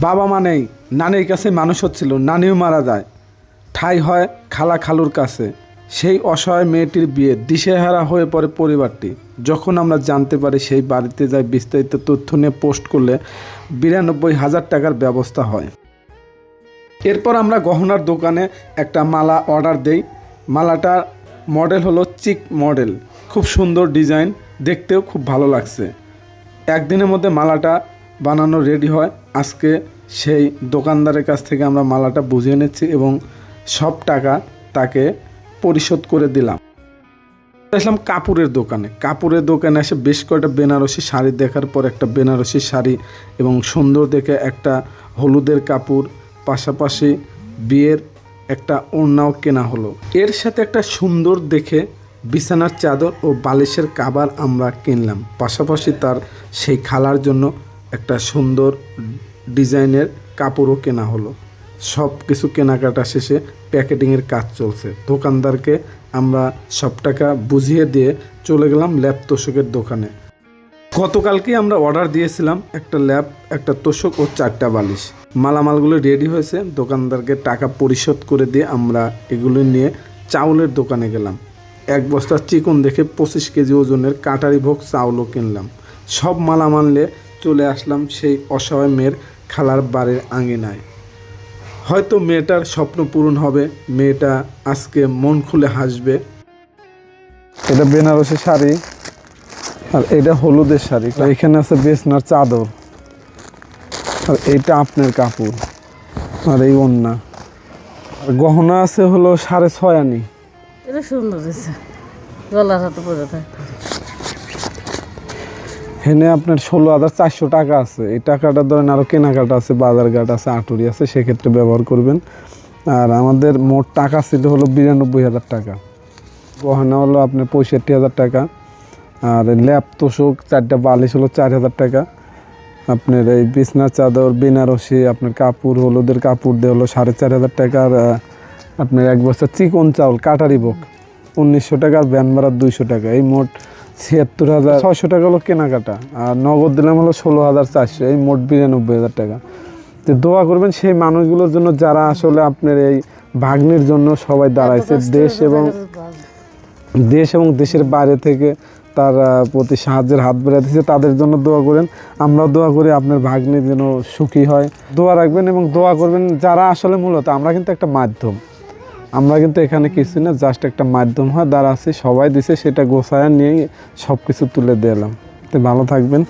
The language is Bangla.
বাবা মানেই নানির কাছে মানুষ হচ্ছিল, নানিও মারা যায়। ঠাই হয় খালা খালুর কাছে। সেই অসহায় মেয়েটির বিয়ে, দিশেহারা হয়ে পড়ে পরিবারটি। যখন আমরা জানতে পারি সেই বাড়িতে যাই বিস্তারিত তথ্য নিয়ে পোস্ট করলে বিরানব্বই হাজার টাকার ব্যবস্থা হয়। এরপর আমরা গহনার দোকানে একটা মালা অর্ডার দেই। মালাটার মডেল হলো চিক মডেল। খুব সুন্দর ডিজাইন, দেখতেও খুব ভালো লাগছে। একদিনের মধ্যে মালাটা বানানো রেডি হয়। আজকে সেই দোকানদারের কাছ থেকে আমরা মালাটা বুঝিয়ে নিচ্ছি এবং সব টাকা তাকে পরিশোধ করে দিলাম। আসলাম কাপড়ের দোকানে। কাপড়ের দোকানে এসে বেশ কয়েকটা বেনারসি শাড়ি দেখার পর একটা বেনারসি শাড়ি এবং সুন্দর দেখে একটা হলুদের কাপড়, পাশাপাশি বিয়ের একটা ওড়নাও কেনা হলো। এর সাথে একটা সুন্দর দেখে বিছানার চাদর ও বালিশের কাবার আমরা কিনলাম। পাশাপাশি তার সেই খালার জন্য একটা সুন্দর ডিজাইনের কাপড়ও কেনা হলো। সব কিছু কেনাকাটা শেষে প্যাকেটিংয়ের কাজ চলছে। দোকানদারকে আমরা সব টাকা বুঝিয়ে দিয়ে চলে গেলাম ল্যাপ তোষকের দোকানে। গতকালকে আমরা অর্ডার দিয়েছিলাম একটা ল্যাব, একটা তোষক ও চারটা বালিশ। মালামালগুলো রেডি হয়েছে। দোকানদারকে টাকা পরিশোধ করে দিয়ে আমরা এগুলো নিয়ে চাউলের দোকানে গেলাম। এক বস্তা চিকন দেখে পঁচিশ কেজি ওজনের কাটারি ভোগ চাউলও কিনলাম। সব মালামাল নিয়ে চলে আসলাম সেই অসহায় মেয়ের খালার বাড়ির আঙিনায়। হয়তো মেয়েটার স্বপ্ন পূরণ হবে, মেয়েটা আজকে মন খুলে হাসবে। এটা বেনারসি শাড়ি আর এটা হলুদের শাড়ি। এখানে আছে বেসনার চাদর। আর এইটা আপনার কাপড় আর এই ওন্না। আর গহনা আছে হলো সাড়ে ছয় আনি। এটা সুন্দর গলার হাতে পরে থাকে হেনে আপনার ষোলো হাজার চারশো টাকা আছে। এই টাকাটা ধরেন আরও কেনাকাটা আছে বাজার ঘাট আছে, আটুরি আছে, সেক্ষেত্রে ব্যবহার করবেন। আর আমাদের মোট টাকা ছিল হলো বিরানব্বই হাজার টাকা। গহনা হলো আপনার পঁয়ষট্টি হাজার টাকা। আর ল্যাপ তোষক, চারটা বালিশ হলো চার হাজার টাকা। আপনার এই বিছনা চাদর, বেনারসি, আপনার কাপড়, হলুদের কাপড় দিয়ে হলো সাড়ে চার হাজার টাকা। আর আপনার এক বস্তা চিকন চাউল, কাটারি বুক, উনিশশো টাকা, আর ভ্যান ভাড়া দুইশো টাকা। এই মোট ছিয়াত্তর হাজার ছয়শো টাকা হলো কেনাকাটা আর নগদ দিলাম হলো ষোলো হাজার চারশো এই মোট বিরানব্বই হাজার টাকা। তো দোয়া করবেন সেই মানুষগুলোর জন্য যারা আসলে আপনার এই ভাগ্নির জন্য সবাই দাঁড়াইছে দেশ এবং দেশ এবং দেশের বাইরে থেকে তার প্রতি সাহায্যের হাত বেড়ে দিচ্ছে তাদের জন্য দোয়া করেন। আমরাও দোয়া করি আপনার ভাগ্নি যেন সুখী হয়। দোয়া রাখবেন এবং দোয়া করবেন যারা আসলে মূলত আমরা কিন্তু একটা মাধ্যম। আমরা কিন্তু এখানে কিছু না জাস্ট একটা মাধ্যম হয়, দ্বারা আছে, সবাই দিছে, সেটা গোছায় নিয়ে সব কিছু তুলে দিলাম তো ভালো থাকবেন।